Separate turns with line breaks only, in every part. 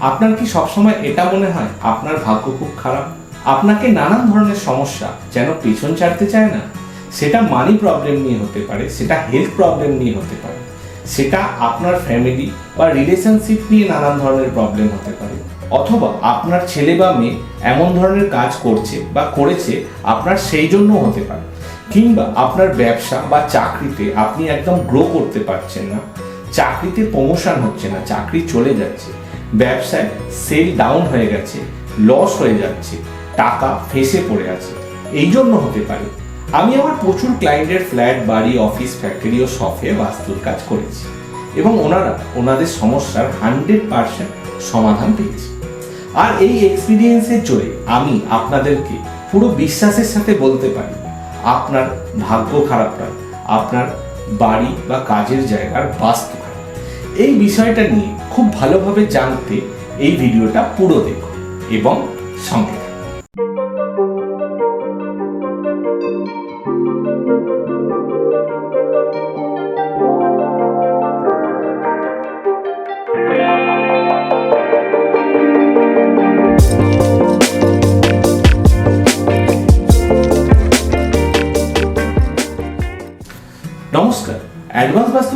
আপনার কি সবসময় এটা মনে হয়? আপনার ভাগ্য খুব খারাপ। আপনাকে নানান ধরনের সমস্যা যেন পেছন ছাড়তে চায় না। সেটা মানি প্রবলেম নিয়ে হতে পারে, সেটা হেলথ প্রবলেম নিয়ে হতে পারে, সেটা আপনার ফ্যামিলি বা রিলেশনশিপ নিয়ে নানান ধরনের প্রবলেম হতে পারে। অথবা আপনার ছেলে বা মেয়ে এমন ধরনের কাজ করছে বা করেছে, আপনার সেই জন্য হতে পারে। কিংবা আপনার ব্যবসা বা চাকরিতে আপনি একদম গ্রো করতে পারছেন না, চাকরিতে প্রমোশন হচ্ছে না, চাকরি চলে যাচ্ছে। ব্যবসায় সেল ডাউন হয়ে গেছে লস হয়ে যাচ্ছে, টাকা ফেসে পড়ে আছে। এই জন্য হতে পারে। আমি আমার প্রচুর ক্লায়েন্টের ফ্ল্যাট বাড়ি অফিস ফ্যাক্টরি ও শপে বাস্তুর কাজ করেছি এবং ওনারা ওনাদের সমস্যার হান্ড্রেড পার্সেন্ট সমাধান পেয়েছে। আর এই এক্সপিরিয়েন্সের জোরে আমি আপনাদেরকে পুরো বিশ্বাসের সাথে বলতে পারি, আপনার ভাগ্য খারাপ নয়, আপনার বাড়ি বা কাজের জায়গার বাস্তু এই বিষয়টা নিয়ে খুব ভালোভাবে জানতে এই ভিডিওটা পুরো দেখুন এবং সঙ্গে।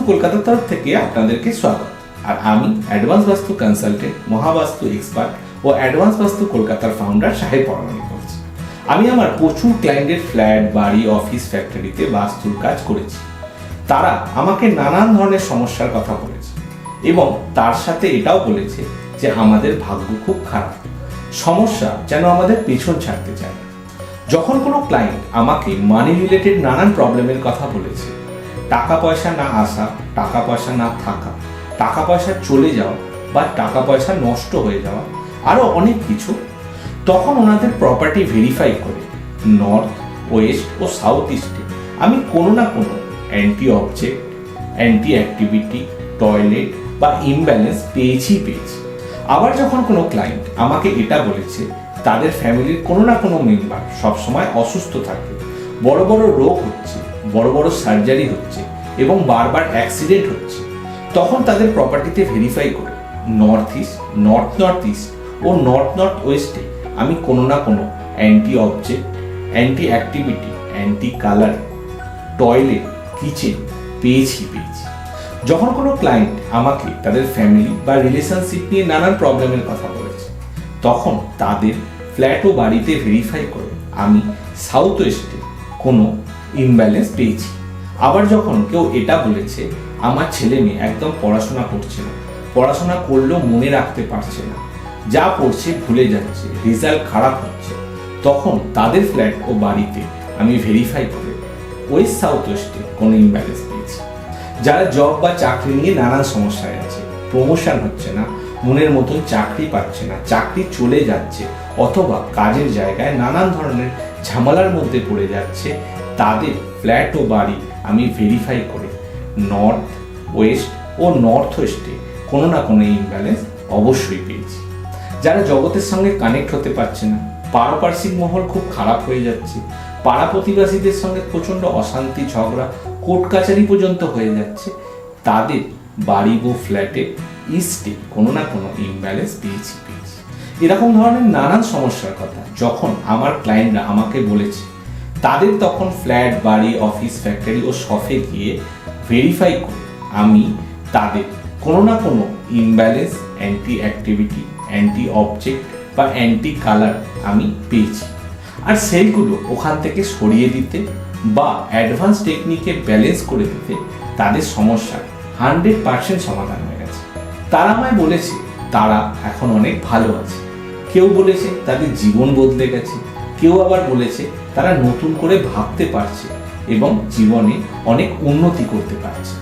কলকাতার তরফ থেকে আপনাদেরকে স্বাগত। আর আমি advance vastu consultant, Mahavastu expert ও অ্যাডভান্স বাস্তু কলকাতার ফাউন্ডার সাহেব পরামানি করছি। আমি আমার প্রচুর ক্লায়েন্টের ফ্ল্যাট, বাড়ি, অফিস, ফ্যাক্টরিতে বাস্তুর কাজ করেছি। তারা আমাকে নানান ধরনের সমস্যার কথা বলেছে এবং তার সাথে এটাও বলেছে যে আমাদের ভাগ্য খুব খারাপ। সমস্যা যেন আমাদের পেছন ছাড়তে চায় যখন কোনো ক্লায়েন্ট আমাকে মানি রিলেটেড নানান প্রবলেমের কথা বলেছে টাকা পয়সা না আসা টাকা পয়সা না থাকা টাকা পয়সা চলে যাওয়া বা টাকা পয়সা নষ্ট হয়ে যাওয়া আরও অনেক কিছু, তখন ওনাদের প্রপার্টি ভেরিফাই করে নর্থ ওয়েস্ট ও সাউথ ইস্টে আমি কোনো না কোনো anti object anti activity toilet বা ইমব্যালেন্স পেয়েছি পেয়েছি। আবার যখন কোনো ক্লায়েন্ট আমাকে এটা বলেছে, তাদের ফ্যামিলির কোনো না কোনো মেম্বার সবসময় অসুস্থ থাকে, বড় বড় রোগ হচ্ছে বড় বড় সার্জারি হচ্ছে এবং বারবার অ্যাক্সিডেন্ট হচ্ছে। তখন তাদের প্রপার্টিতে ভেরিফাই করে north east north north east ও নর্থ নর্থ ওয়েস্টে আমি কোনো না কোনো anti object anti activity anti colour toilet kitchen পেয়েছি পেয়েছি। যখন কোনো ক্লায়েন্ট আমাকে তাদের ফ্যামিলি বা রিলেশনশিপ নিয়ে নানান প্রবলেমের কথা বলেছে, তখন তাদের ফ্ল্যাট ও বাড়িতে ভেরিফাই করে, আমি সাউথ ওয়েস্টে কোনো ইমব্যালেন্স পেয়েছি। আবার যখন কেউ এটা বলেছে, আমার ছেলে মেয়ে একদম পড়াশোনা করছে না। পড়াশোনা করলেও মনে রাখতে পারছে না। যা পড়ছে ভুলে যাচ্ছে রেজাল্ট খারাপ হচ্ছে। তখন তাদের ফ্ল্যাট ও বাড়িতে আমি ভেরিফাই করে ওয়েস্ট সাউথ ওয়েস্টে কোনো ইমব্যালেন্স পেয়েছি। যারা জব বা চাকরি নিয়ে নানান সমস্যায় আছে প্রমোশন হচ্ছে না, মনের মতন চাকরি পাচ্ছে না, চাকরি চলে যাচ্ছে, অথবা কাজের জায়গায় নানান ধরনের ঝামেলার মধ্যে পড়ে যাচ্ছে তাদের ফ্ল্যাট ও বাড়ি আমি ভেরিফাই করে নর্থ ওয়েস্ট ও নর্থ ওয়েস্টে কোনো না কোনো ইমব্যালেন্স অবশ্যই পেয়েছি। যারা জগতের সঙ্গে কানেক্ট হতে পারছে না, পারপার্শ্বিক মহল খুব খারাপ হয়ে যাচ্ছে, পাড়া প্রতিবাসীদের সঙ্গে প্রচণ্ড অশান্তি, ঝগড়া কোর্ট কাছারি পর্যন্ত হয়ে যাচ্ছে, তাদের বাড়ি ও ফ্ল্যাটে ইস্টে কোনো না কোনো ইমব্যালেন্স পেয়েছি পেয়েছি। এরকম ধরনের নানান সমস্যার কথা যখন আমার ক্লায়েন্টরা আমাকে বলেছে তাদের তখন ফ্ল্যাট, বাড়ি, অফিস, ফ্যাক্টরি ও শপে গিয়ে ভেরিফাই করে, আমি তাদের কোনো না কোনো imbalance anti activity anti object বা অ্যান্টি কালার আমি পেয়েছি। আর সেইগুলো ওখান থেকে সরিয়ে দিতে বা অ্যাডভান্স টেকনিকে ব্যালেন্স করে দিতে তাদের সমস্যা হান্ড্রেড পার্সেন্ট সমাধান হয়ে গেছে। তারা আমায় বলেছে, তারা এখন অনেক ভালো আছে। কেউ বলেছে, তাদের জীবন বদলে গেছে। কেউ আবার বলেছে তারা নতুন করে ভাবতে পারছে এবং জীবনে অনেক উন্নতি করতে পারছে।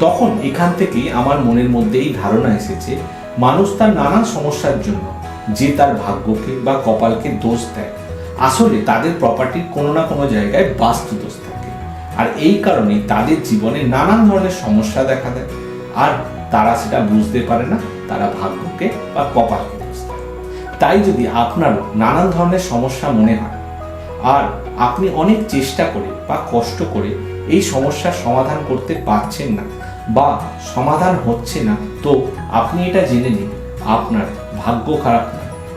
তখন এখান থেকেই আমার মনের মধ্যে এই ধারণা এসেছে, মানুষ তার নানান সমস্যার জন্য যে তার ভাগ্যকে বা কপালকে দোষ দেয়। আসলে তাদের প্রপার্টির কোনো না কোনো জায়গায় বাস্তু দোষ থাকে। আর এই কারণে তাদের জীবনে নানান ধরনের সমস্যা দেখা দেয়। আর তারা সেটা বুঝতে পারে না, তারা ভাগ্যকে বা কপালকে দোষ দেয়। তাই যদি আপনারও নানান ধরনের সমস্যা মনে হয় আর আপনি অনেক চেষ্টা করে বা কষ্ট করে এই সমস্যার সমাধান করতে পারছেন না বা সমাধান হচ্ছে না, তো আপনি এটা জেনে নিন। আপনার ভাগ্য খারাপ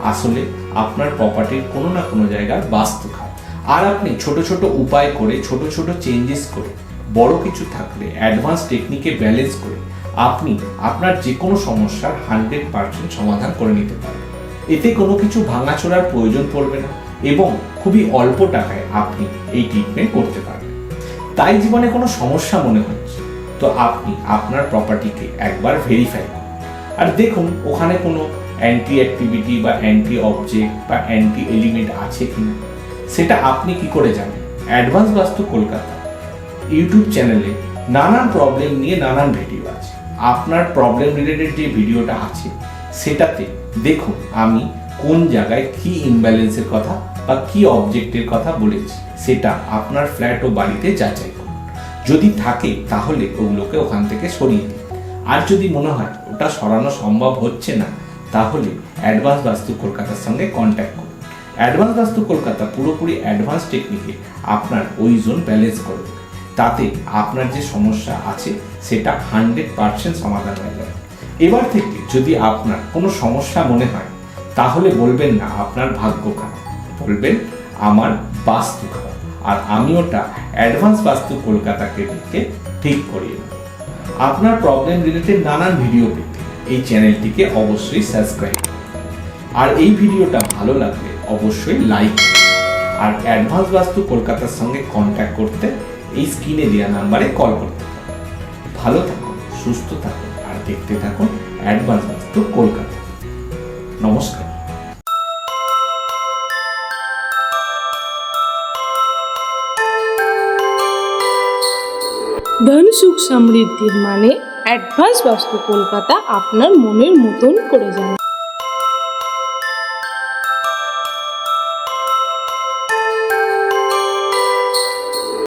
আসলে আপনার প্রপার্টির কোনো না কোনো জায়গার বাস্তু খারাপ। আর আপনি ছোট ছোট উপায় করে, ছোট ছোট চেঞ্জেস করে, বড় কিছু থাকলে অ্যাডভান্স টেকনিকে ব্যালেন্স করে, আপনি আপনার যে কোনো সমস্যার হান্ড্রেড পার্সেন্ট সমাধান করে নিতে পারেন। এতে কোনো কিছু ভাঙাচোরার প্রয়োজন পড়বে না এবং খুবই অল্প টাকায় আপনি এই ট্রিটমেন্ট করতে পারেন তাই জীবনে কোনো সমস্যা মনে হচ্ছে তো আপনি আপনার প্রপার্টিকে একবার ভেরিফাই করুন। আর দেখুন, ওখানে কোনো অ্যান্টি অ্যাক্টিভিটি বা অ্যান্টি অবজেক্ট বা অ্যান্টি এলিমেন্ট আছে কি না সেটা আপনি কি করে জানেন? অ্যাডভান্স বাস্তু কলকাতা ইউটিউব চ্যানেলে নানান প্রবলেম নিয়ে নানান ভিডিও আছে। আপনার প্রবলেম রিলেটেড যে ভিডিওটা আছে, সেটাতে দেখুন, আমি কোন জায়গায় কি ইমব্যালেন্সের কথা বা কি অবজেক্টের কথা বলেছি, সেটা আপনার ফ্ল্যাট ও বাড়িতে যাচাই করুন। যদি থাকে, তাহলে ওগুলোকে ওখান থেকে সরিয়ে দিন। আর যদি মনে হয় ওটা সরানো সম্ভব হচ্ছে না, তাহলে অ্যাডভান্স বাস্তু কলকাতার সঙ্গে কন্ট্যাক্ট করুন। অ্যাডভান্স বাস্তু কলকাতা পুরোপুরি অ্যাডভান্স টেকনিকে আপনার ওই জোন ব্যালেন্স করে দেবে। তাতে আপনার যে সমস্যা আছে, সেটা হান্ড্রেড পার্সেন্ট সমাধান হয়ে যাবে। এবার থেকে যদি আপনার কোনো সমস্যা মনে হয় তাহলে বলবেন না, আপনার ভাগ্য খারাপ। বলবেন, আমার বাস্তু খারাপ। আর আমি ওটা অ্যাডভান্স বাস্তু কলকাতাকে ডেকে ঠিক করিয়ে দেব আপনার প্রবলেম রিলেটেড নানান ভিডিও পেতে এই চ্যানেলটিকে অবশ্যই সাবস্ক্রাইব আর এই ভিডিওটা ভালো লাগলে অবশ্যই লাইক আর অ্যাডভান্স বাস্তু কলকাতার সঙ্গে কন্ট্যাক্ট করতে এই স্ক্রিনে দেওয়া নাম্বারে কল করতে ভালো থাকুন, সুস্থ থাকুন, আর দেখতে থাকুন অ্যাডভান্স বাস্তু কলকাতা। নমস্কার।
ধন সুখ সমৃদ্ধির মানে অ্যাডভান্স বাস্তু কলকাতা আপনার মনের মতন করে যান।